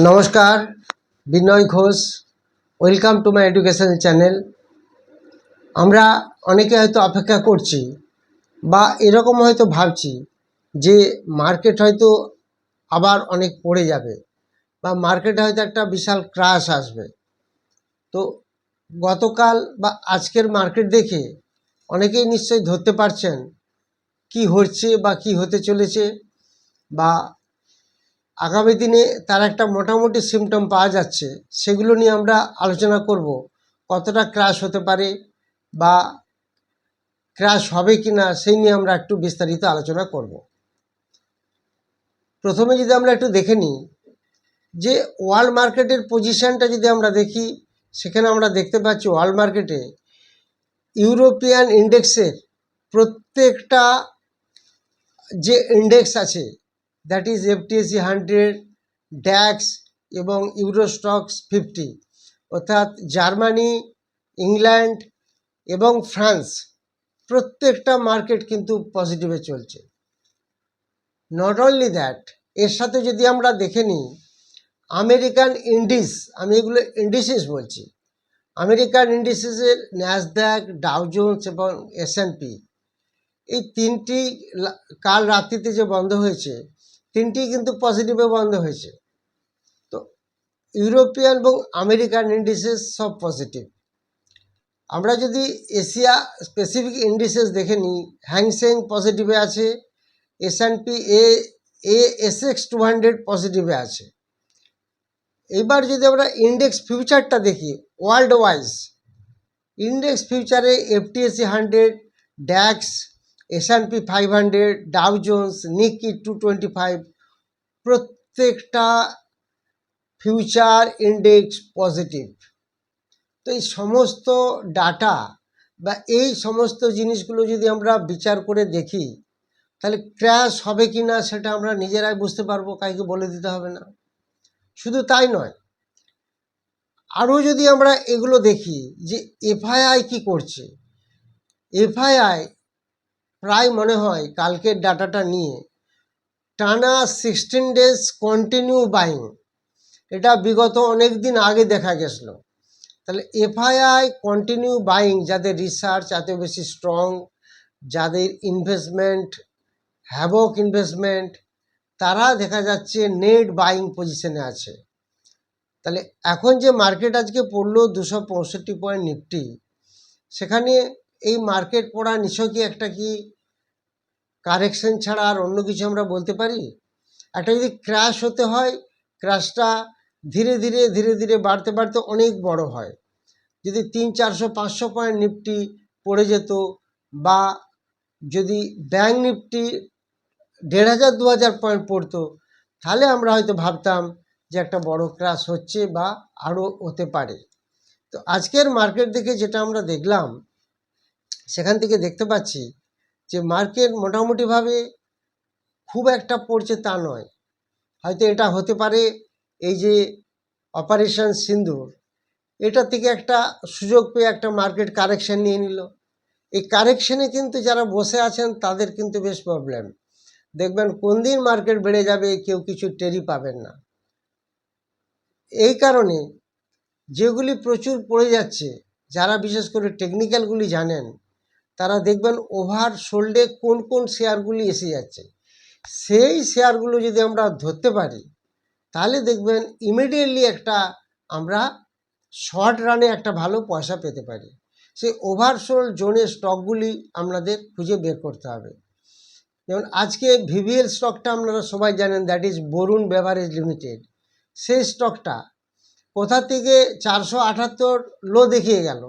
নমস্কার, Binoy Ghosh. Welcome to my education channel আমরা অনেকে হয়তো অপেক্ষা করছি বা এরকম হয়তো ভাবছি যে মার্কেট হয়তো আবার অনেক পড়ে যাবে বা মার্কেটে হয়তো একটা বিশাল ক্রাশ আসবে। তো গতকাল বা আজকের মার্কেট দেখে অনেকেই নিশ্চয়ই ধরতে পারছেন কি হচ্ছে বা কি হতে চলেছে বা আগামী দিনে তার একটা মোটামুটি সিমটম পাওয়া যাচ্ছে, সেগুলো নিয়ে আমরা আলোচনা করব। কতটা ক্রাশ হতে পারে বা ক্রাশ হবে কি না সেই নিয়ে আমরা একটু বিস্তারিত আলোচনা করব। প্রথমে যদি আমরা একটু দেখে নিই যে ওয়ার্ল্ড মার্কেটের পজিশনটা যদি আমরা দেখি, সেখানে আমরা দেখতে পাচ্ছি ওয়ার্ল্ড মার্কেটে ইউরোপিয়ান ইন্ডেক্সের প্রত্যেকটা যে ইন্ডেক্স আছে that is FTSE hundred DAX এবং ইউরোস্টক্স ফিফটি অর্থাৎ জার্মানি, ইংল্যান্ড এবং ফ্রান্স প্রত্যেকটা মার্কেট কিন্তু পজিটিভে চলছে। নট অনলি দ্যাট এর সাথে যদি আমরা দেখে নিই, আমেরিকান ইন্ডিস, আমি এগুলো ইন্ডিসিস বলছি। আমেরিকান ইন্ডিসিসের ন্যাসদ্যাক ডাউজোন্স এবং এসএনপি এই তিনটি কাল রাত্রিতে যে বন্ধ হয়েছে তিনটি কিন্তু পজিটিভে বন্ধ হয়েছে। তো ইউরোপিয়ান এবং আমেরিকান ইন্ডিসেস সব পজিটিভ আমরা যদি এশিয়া স্পেসিফিক ইন্ডিসেস দেখে নিই হ্যাংসেং পজিটিভে আছে S N P A A S X two hundred পজিটিভে আছে। এবার যদি আমরা ইন্ডেক্স ফিউচারটা দেখি ওয়ার্ল্ড ওয়াইজ ইন্ডেক্স ফিউচারে FTSE hundred DAX S and P five hundred Dow Jones Nikkei two twenty five প্রত্যেকটা ফিউচার ইন্ডেক্স পজিটিভ তো এই সমস্ত ডাটা বা এই সমস্ত জিনিসগুলো যদি আমরা বিচার করে দেখি, তাহলে ক্র্যাশ হবে কি না সেটা আমরা নিজেরাই বুঝতে পারব, কাউকে বলে দিতে হবে না। শুধু তাই নয়, আরও যদি আমরা এগুলো দেখি যে এফআইআই কি করছে? এফআইআই প্রায় মনে হয় কালকের ডাটাটা নিয়ে। টানা সিক্সটিন ডেজ কন্টিনিউ বাইং এটা বিগত অনেক দিন আগে দেখা গেছিল। তাহলে এফআইআই কন্টিনিউ বাইং যাদের রিসার্চ এত বেশি স্ট্রং যাদের ইনভেস্টমেন্ট হ্যাভক ইনভেস্টমেন্ট তারা দেখা যাচ্ছে নেট বাইং পজিশনে আছে। তাহলে এখন যে মার্কেট আজকে পড়ল দুশো পঁয়ষট্টি পয়েন্ট নিফটি, সেখানে এই মার্কেট পড়া কি একটা কি কারেকশন ছাড়া আর অন্য কিছু আমরা বলতে পারি? একটা যদি ক্র্যাশ হতে হয় ক্র্যাশটা ধীরে ধীরে ধীরে ধীরে বাড়তে বাড়তে অনেক বড় হয়। যদি তিন, চারশো, পাঁচশো পয়েন্ট নিফটি পড়ে যেত বা যদি ব্যাঙ্ক নিফটি দেড় হাজার, দু হাজার পয়েন্ট পড়তো, তাহলে আমরা হয়তো ভাবতাম যে একটা বড় ক্রাশ হচ্ছে বা আরও হতে পারে। তো আজকের মার্কেট দেখে যেটা আমরা দেখলাম সেখান থেকে দেখতে পাচ্ছি যে মার্কেট মোটামুটিভাবে খুব একটা পড়ছে তা নয়। হয়তো এটা হতে পারে এই যে অপারেশন সিন্দুর, এটা থেকে একটা সুযোগ পেয়ে একটা মার্কেট কারেকশন নিয়ে নিল। এই কারেকশনে কিন্তু যারা বসে আছেন তাদের কিন্তু বেশ প্রবলেম। দেখবেন কোন দিন মার্কেট বেড়ে যাবে কেউ কিছু টেরি পাবেন না। এই কারণে যেগুলি প্রচুর পড়ে যাচ্ছে, যারা বিশেষ করে টেকনিক্যালগুলি জানেন তারা দেখবেন ওভার শোল্ডে কোন কোন শেয়ারগুলি এসে যাচ্ছে। সেই শেয়ারগুলো যদি আমরা ধরতে পারি, তাহলে দেখবেন ইমিডিয়েটলি একটা আমরা শর্ট রানে একটা ভালো পয়সা পেতে পারি। সেই ওভারসোল্ড জোনের স্টকগুলি আমাদের খুঁজে বের করতে হবে। যেমন আজকে ভিভিএল স্টকটা আপনারা সবাই জানেন that is Varun beverage limited সেই স্টকটা কোথা থেকে চারশো আটাত্তর লো দেখিয়ে গেল।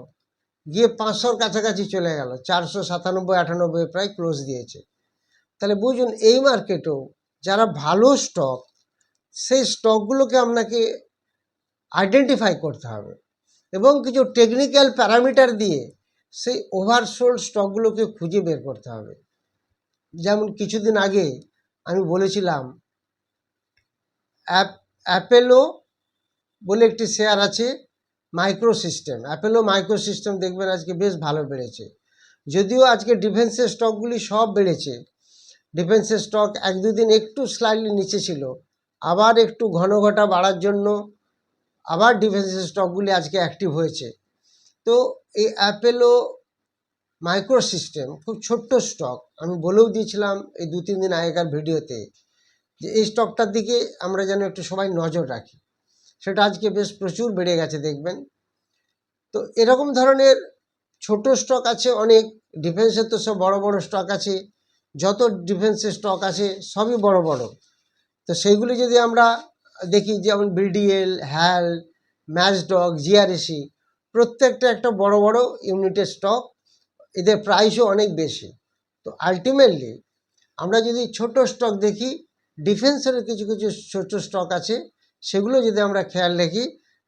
গিয়ে পাঁচশোর কাছাকাছি চলে গেল। চারশো সাতানব্বই, আটানব্বই প্রায় ক্লোজ দিয়েছে। তাহলে বুঝুন, এই মার্কেটেও যারা ভালো স্টক সেই স্টকগুলোকে আপনাকে আইডেন্টিফাই করতে হবে এবং কিছু টেকনিক্যাল প্যারামিটার দিয়ে সেই ওভারসোল্ড স্টকগুলোকে খুঁজে বের করতে হবে। যেমন কিছুদিন আগে আমি বলেছিলাম, অ্যাপ, অ্যাপেলো বলে একটি শেয়ার আছে micro system Apollo micro system দেখবেন আজকে বেশ ভালো বেড়েছে। যদিও আজকে ডিফেন্সের স্টকগুলি সব বেড়েছে। ডিফেন্সের স্টক এক দুদিন একটু স্লাইডলি নিচে ছিল। আবার একটু ঘন ঘটা বাড়ার জন্য আবার ডিফেন্সের স্টকগুলি আজকে অ্যাক্টিভ হয়েছে। তো এই অ্যাপেলো মাইক্রো সিস্টেম খুব ছোট্ট স্টক আমি বলেও দিয়েছিলাম এই দু তিন দিন আগেকার ভিডিওতে যে এই স্টকটার দিকে আমরা যেন একটু সবাই নজর রাখি। সেটা আজকে বেশ প্রচুর বেড়ে গেছে, দেখবেন। তো এরকম ধরনের ছোট স্টক আছে, অনেক। ডিফেন্সের তো সব বড় বড় স্টক আছে। যত ডিফেন্সের স্টক আছে, সবই বড় বড়। তো সেইগুলি যদি আমরা দেখি, যেমন বিডিএল হ্যাল ম্যাচডগ জিআরএসি প্রত্যেকটা একটা বড় বড় ইউনিটের স্টক এদের প্রাইসও অনেক বেশি। তো আলটিমেটলি আমরা যদি ছোট স্টক দেখি ডিফেন্সের কিছু কিছু ছোট স্টক আছে সেগুলো যদি আমরা খেয়াল রাখি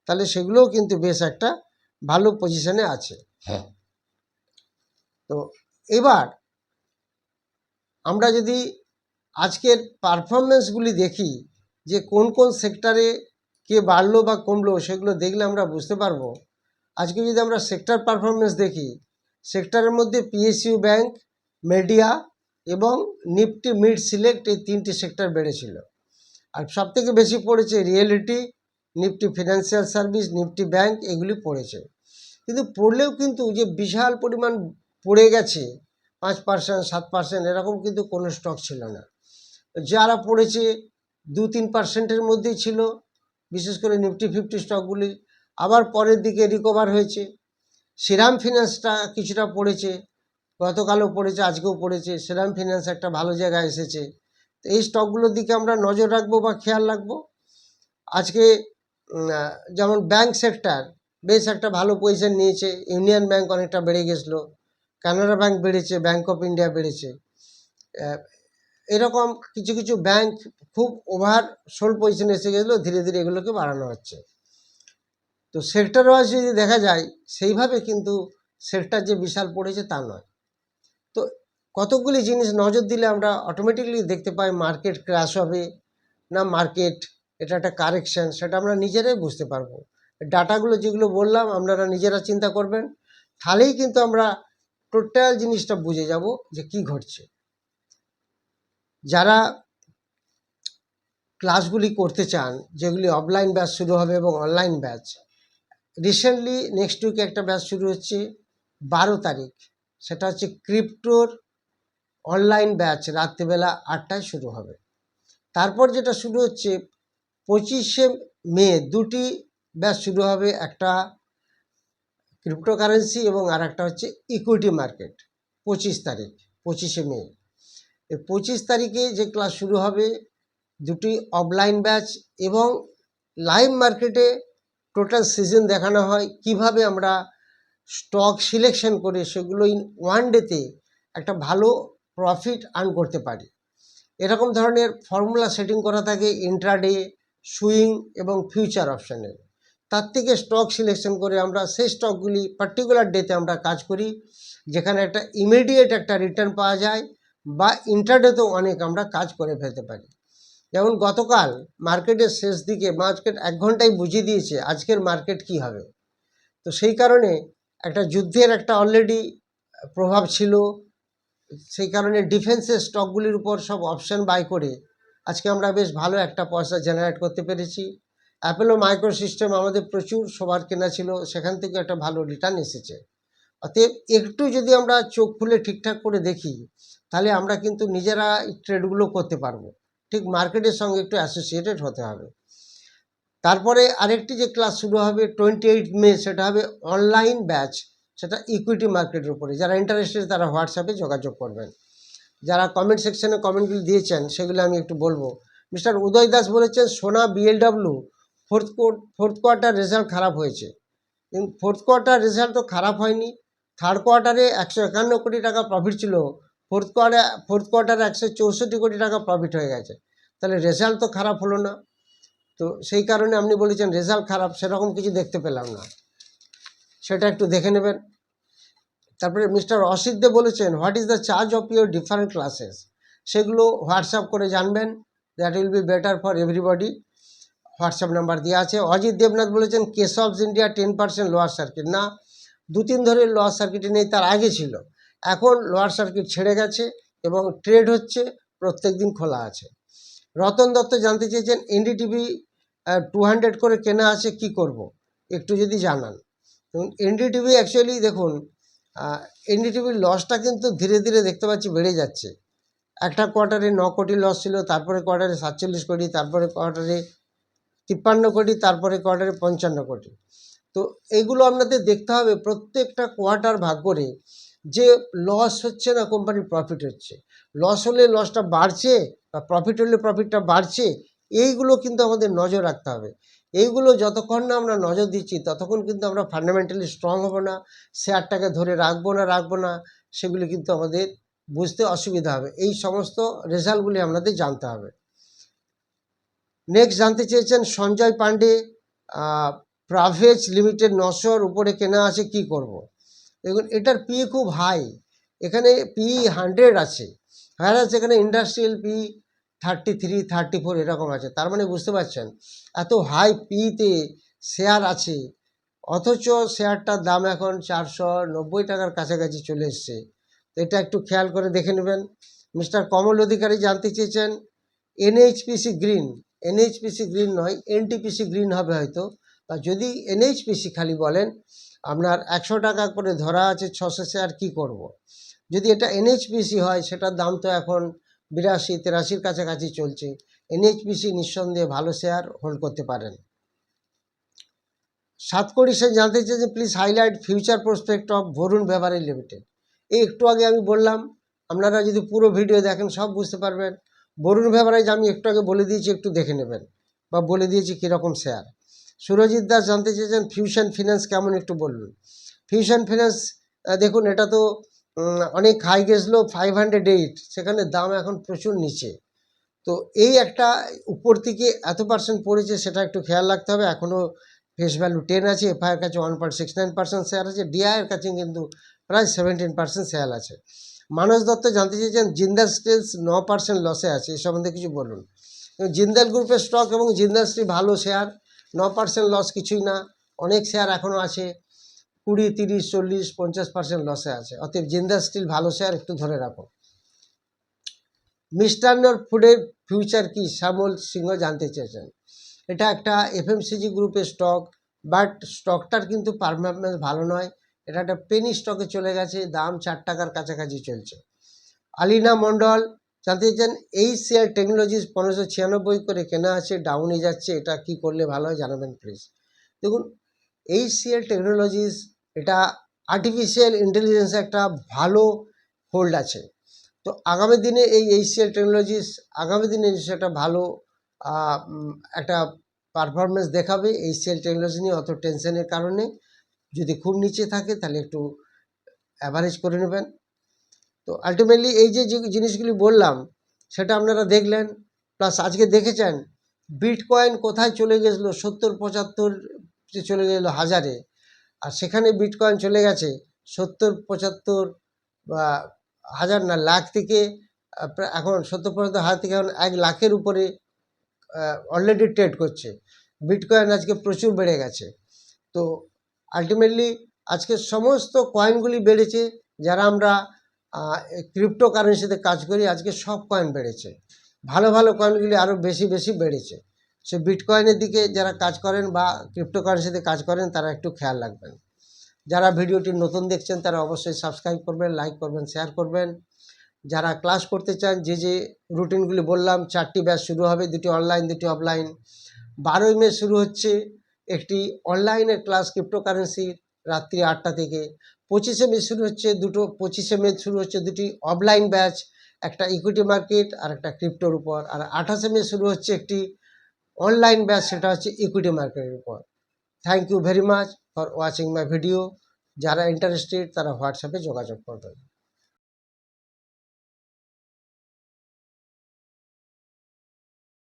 তাহলে সেগুলোও কিন্তু বেশ একটা ভালো পজিশনে আছে। তো এবার আমরা যদি আজকের পারফরমেন্সগুলি দেখি যে কোন কোন সেক্টরে কে বাড়লো বা কমলো সেগুলো দেখলে আমরা বুঝতে পারব। আজকে যদি আমরা সেক্টর পারফরমেন্স দেখি সেক্টরের মধ্যে পিএসইউ ব্যাংক মিডিয়া এবং নিফটি মিড সিলেক্ট এই তিনটি সেক্টর বেড়েছিল। আর সব থেকে বেশি পড়েছে realty Nifty financial service Nifty bank এগুলি পড়েছে। কিন্তু পড়লেও কিন্তু যে বিশাল পরিমাণ পড়ে গেছে, পাঁচ পার্সেন্ট সাত পার্সেন্ট এরকম কিন্তু কোনো স্টক ছিল না। যারা পড়েছে, দু তিন পার্সেন্টের মধ্যেই ছিল, বিশেষ করে নিফটি ফিফটি স্টকগুলি আবার পরের দিকে রিকভার হয়েছে। শ্রীরাম ফিন্যান্সটা কিছুটা পড়েছে, গতকালও পড়েছে, আজকেও পড়েছে। শ্রীরাম ফিন্যান্স একটা ভালো জায়গায় এসেছে। এই স্টকগুলোর দিকে আমরা নজর রাখব বা খেয়াল রাখব। আজকে যেমন ব্যাংক সেক্টর বেশ একটা ভালো পজিশন নিয়েছে। ইউনিয়ন ব্যাংক অনেকটা বেড়ে গেছিল। কানাড়া ব্যাংক বেড়েছে ব্যাংক অফ ইন্ডিয়া বেড়েছে। এরকম কিছু কিছু ব্যাংক খুব ওভার সোল পজিশনে এসে গেছিল, ধীরে ধীরে এগুলোকে বাড়ানো হচ্ছে। তো সেক্টর ওয়াইজ যদি দেখা যায়, সেইভাবে কিন্তু সেক্টর যে বিশাল পড়েছে তা নয়। কতগুলি জিনিস নজর দিলে আমরা অটোমেটিকলি দেখতে পাই মার্কেট ক্র্যাশ হবে না মার্কেট এটা একটা কারেকশান সেটা আমরা নিজেরাই বুঝতে পারব। ডাটাগুলো যেগুলো বললাম আপনারা নিজেরা চিন্তা করবেন। তাহলেই কিন্তু আমরা টোটাল জিনিসটা বুঝে যাব যে কি ঘটছে। যারা ক্লাসগুলি করতে চান, যেগুলি অফলাইন ব্যাচ শুরু হবে এবং অনলাইন ব্যাচ রিসেন্টলি নেক্সট উইকে একটা ব্যাচ শুরু হচ্ছে বারো তারিখ। সেটা হচ্ছে ক্রিপ্টোর অনলাইন ব্যাচ রাত্রিবেলা আটটায় শুরু হবে। তারপর যেটা শুরু হচ্ছে, পঁচিশে মে দুটি ব্যাচ শুরু হবে, একটা ক্রিপ্টোকারেন্সি এবং আর একটা হচ্ছে ইকুইটি মার্কেট পঁচিশ তারিখ, পঁচিশে মে। এই পঁচিশ তারিখে যে ক্লাস শুরু হবে, দুটি অফলাইন ব্যাচ এবং লাইভ মার্কেটে টোটাল সিজন দেখানো হয়, কীভাবে আমরা স্টক সিলেকশন করে সেগুলো ইন ওয়ান ডেতে একটা ভালো প্রফিট আর্ন করতে পারি। এরকম ধরনের ফর্মুলা সেটিং করা থাকে ইন্ট্রাডে সুইং এবং ফিউচার অপশানের তার থেকে স্টক সিলেকশন করে আমরা সেই স্টকগুলি পার্টিকুলার ডেতে আমরা কাজ করি, যেখানে একটা ইমিডিয়েট একটা রিটার্ন পাওয়া যায় বা ইন্টারডেতেও অনেক আমরা কাজ করে ফেলতে পারি। যেমন গতকাল মার্কেটের শেষ দিকে মার্কেট এক ঘন্টায় বুঝিয়ে দিয়েছে আজকের মার্কেট কি হবে। তো সেই কারণে একটা যুদ্ধের একটা অলরেডি প্রভাব ছিল সেই কারণে ডিফেন্সের স্টকগুলির উপর সব অপশন বাই করে আজকে আমরা বেশ ভালো একটা পয়সা জেনারেট করতে পেরেছি। অ্যাপেলো মাইক্রো সিস্টেম আমাদের প্রচুর সবার কেনা ছিল, সেখান থেকে একটা ভালো রিটার্ন এসেছে। অতএব একটু যদি আমরা চোখ খুলে ঠিকঠাক করে দেখি, তাহলে আমরা কিন্তু নিজেরা ট্রেডগুলো করতে পারব। ঠিক মার্কেটের সঙ্গে একটু অ্যাসোসিয়েটেড হতে হবে। তারপরে আরেকটি যে ক্লাস শুরু হবে টোয়েন্টি এইট মে, সেটা হবে অনলাইন ব্যাচ সেটা ইকুইটি মার্কেটের উপরে। যারা ইন্টারেস্টেড তারা হোয়াটসঅ্যাপে যোগাযোগ করবেন। যারা কমেন্ট সেকশনে কমেন্টগুলি দিয়েছেন, সেগুলো আমি একটু বলব। মিস্টার উদয় দাস বলেছেন, Sona BLW fourth fourth quarter result খারাপ হয়েছে। কিন্তু ফোর্থ কোয়ার্টার রেজাল্ট তো খারাপ হয়নি। থার্ড কোয়ার্টারে একশো একান্ন কোটি টাকা প্রফিট ছিল। ফোর্থ কোয়ার্টার ফোর্থ কোয়ার্টারে একশো চৌষট্টি কোটি টাকা প্রফিট হয়ে গেছে। তাহলে রেজাল্ট তো খারাপ হলো না। তো সেই কারণে আপনি বলেছেন রেজাল্ট খারাপ, সেরকম কিছু দেখতে পেলাম না। সেটা একটু দেখে নেবেন। তারপরে মিস্টার অসিত দে বলেছেন what is the charge of your different classes সেগুলো হোয়াটসঅ্যাপ করে জানবেন। That will be better for everybody WhatsApp number দেওয়া আছে। অজিত দেবনাথ বলেছেন কেসবস India ten percent lower circuit না দু তিন ধরে লোয়ার সার্কিটে নেই, তার আগে ছিল। এখন লোয়ার সার্কিট ছেড়ে গেছে এবং ট্রেড হচ্ছে, প্রত্যেক দিন খোলা আছে। রতন দত্ত জানতে চেয়েছেন এনডিটিভি টু হান্ড্রেড করে কেনা আছে, কি করব? একটু যদি জানান। এবং এনডিটিভি অ্যাকচুয়ালি দেখুন এনডিটিভির লসটা কিন্তু ধীরে ধীরে দেখতে পাচ্ছি বেড়ে যাচ্ছে। একটা কোয়ার্টারে ন কোটি লস ছিল, তারপরে কোয়ার্টারে সাতচল্লিশ কোটি, তারপরে কোয়ার্টারে তিপ্পান্ন কোটি, তারপরে কোয়ার্টারে পঞ্চান্ন কোটি। তো এইগুলো আপনাদের দেখতে হবে প্রত্যেকটা কোয়ার্টার ভাগ করে যে লস হচ্ছে না কোম্পানির প্রফিট হচ্ছে। লস হলে লসটা বাড়ছে বা প্রফিট হলে প্রফিটটা বাড়ছে, এইগুলো কিন্তু আমাদের নজর রাখতে হবে। এইগুলো যতক্ষণ না আমরা নজর দিচ্ছি, ততক্ষণ কিন্তু আমরা ফান্ডামেন্টালি স্ট্রং হব না শেয়ারটাকে ধরে রাখব না রাখব না, সেগুলি কিন্তু আমাদের বুঝতে অসুবিধা হবে। এই সমস্ত রেজাল্টগুলি আমাদের জানতে হবে। নেক্সট জানতে চেয়েছেন সঞ্জয় পান্ডে প্রাভেজ লিমিটেড নশোর উপরে কেনা আছে, কি করব। দেখুন, এটার পি খুব হাই এখানে পি হান্ড্রেড আছে। হ্যাঁ আছে এখানে industrial P thirty three thirty four এরকম আছে। তার মানে বুঝতে পারছেন? এত হাই পিতে শেয়ার আছে। অথচ শেয়ারটার দাম এখন চারশো নব্বই টাকার কাছাকাছি চলে এসছে। তো এটা একটু খেয়াল করে দেখে নেবেন। মিস্টার কমল অধিকারী জানতে চেয়েছেন এনএইচপিসি গ্রিন এনএইচপিসি গ্রিন নয় এনটিপিসি গ্রিন হবে হয়তো। বা যদি এনএইচপিসি খালি বলেন, আপনার একশো টাকা করে ধরা আছে, ছশো শেয়ার কী করব। যদি এটা এনএইচপিসি হয়, সেটার দাম তো এখন বিরাশি, তেরাশির কাছাকাছি চলছে। এনএইচপিসি নিঃসন্দেহে ভালো শেয়ার হোল্ড করতে পারেন। সাত কোটি সে জানতে চেয়ে যে, please highlight future prospect of Varun beverage limited. এই একটু আগে আমি বললাম, আপনারা যদি পুরো ভিডিও দেখেন, সব বুঝতে পারবেন, বরুণ বেভারেজ আমি একটু আগে বলে দিয়েছি, একটু দেখে নেবেন বা বলে দিয়েছি কীরকম শেয়ার। সুরজিৎ দাস জানতে চেয়েছেন, ফিউশন ফিনান্স কেমন একটু বলুন? ফিউশন ফিন্যান্স দেখুন, এটা তো অনেক হাই গেছিল ফাইভ হান্ড্রেড এইট সেখানে দাম এখন প্রচুর নিচে। তো এই একটা উপর থেকে এত পার্সেন্ট পড়েছে, সেটা একটু খেয়াল রাখতে হবে। এখনও ফেস ভ্যালু টেন আছে এফআইয়ের কাছে one point six nine percent share আছে ডিআইয়ের কাছে কিন্তু প্রায় সেভেন্টিন পার্সেন্ট শেয়ার আছে। মানস দত্ত জানতে চেয়েছেন, জিন্দাল স্টিলস ন পার্সেন্ট লসে আছে এই সম্বন্ধে কিছু বলুন। জিন্দাল গ্রুপের স্টক এবং জিন্দাল স্টিল ভালো শেয়ার ন পার্সেন্ট লস কিছুই না, অনেক শেয়ার এখনও আছে। কুড়ি, তিরিশ, চল্লিশ, পঞ্চাশ পার্সেন্ট লসে আছে। অতএব জিন্দাল স্টিল ভালো শেয়ার একটু ধরে রাখো। মিষ্টান্নর ফুডের ফিউচার কি? শ্যামল সিংহ জানতে চেয়েছেন। এটা একটা এফএমসিজি গ্রুপের স্টক বাট স্টকটার কিন্তু পারফরমেন্স ভালো নয়। এটা একটা পেনি স্টকে চলে গেছে, দাম চার টাকার কাছাকাছি চলছে। আলিনা মণ্ডল জানতে চেয়েছেন, এই শেয়ার টেকনোলজিস পনেরোশো ছিয়ানব্বই করে কেনা আছে ডাউনে যাচ্ছে, এটা কি করলে ভালো হয় জানাবেন প্লিজ দেখুন, এই শেয়ার টেকনোলজিস এটা আর্টিফিশিয়াল ইন্টেলিজেন্স একটা ভালো হোল্ড আছে। তো আগামী দিনে এই এইচসিএল টেকনোলজিস আগামী দিনে একটা ভালো একটা পারফরমেন্স দেখাবে এইচসিএল টেকনোলজি নিয়ে অত টেনশনের কারণে, যদি খুব নিচে থাকে তাহলে একটু অ্যাভারেজ করে নেবেন। তো আলটিমেটলি এই যে জিনিসগুলি বললাম, সেটা আপনারা দেখলেন প্লাস আজকে দেখেছেন বিটকয়েন কোথায় চলে গেছিল? সত্তর পঁচাত্তর চলে গেলো হাজারে। আর সেখানে বিটকয়েন চলে গেছে সত্তর, পঁচাত্তর বা হাজার না, লাখ থেকে এখন সত্তর, পঁচাত্তর হাজার থেকে এখন এক লাখের উপরে অলরেডি ট্রেড করছে। বিটকয়েন আজকে প্রচুর বেড়ে গেছে। তো আলটিমেটলি আজকে সমস্ত কয়েনগুলি বেড়েছে, যারা আমরা ক্রিপ্টো কারেন্সিতে কাজ করি, আজকে সব কয়েন বেড়েছে। ভালো ভালো কয়েনগুলি আরও বেশি বেশি বেড়েছে। সে বিটকয়েনের দিকে যারা কাজ করেন বা ক্রিপ্টোকারেন্সিতে কাজ করেন, তারা একটু খেয়াল রাখবেন। যারা ভিডিওটি নতুন দেখছেন, তারা অবশ্যই সাবস্ক্রাইব করবেন লাইক করবেন শেয়ার করবেন। যারা ক্লাস করতে চান, যে যে রুটিনগুলি বললাম, চারটি ব্যাচ শুরু হবে, দুটি অনলাইন দুটি অফলাইন বারোই মে শুরু হচ্ছে একটি অনলাইনের ক্লাস ক্রিপ্টোকারেন্সির রাত্রি আটটা থেকে। পঁচিশে মে শুরু হচ্ছে দুটো, পঁচিশে মে শুরু হচ্ছে দুটি অফলাইন ব্যাচ একটা ইকুইটি মার্কেট আর একটা ক্রিপ্টোর উপর। আর আঠাশে মে শুরু হচ্ছে একটি অনলাইন ব্যাচ সেটা হচ্ছে ইকুইটি মার্কেটের উপর। Thank you very much for watching my video যারা ইন্টারেস্টেড তারা হোয়াটসঅ্যাপে যোগাযোগ করবেন।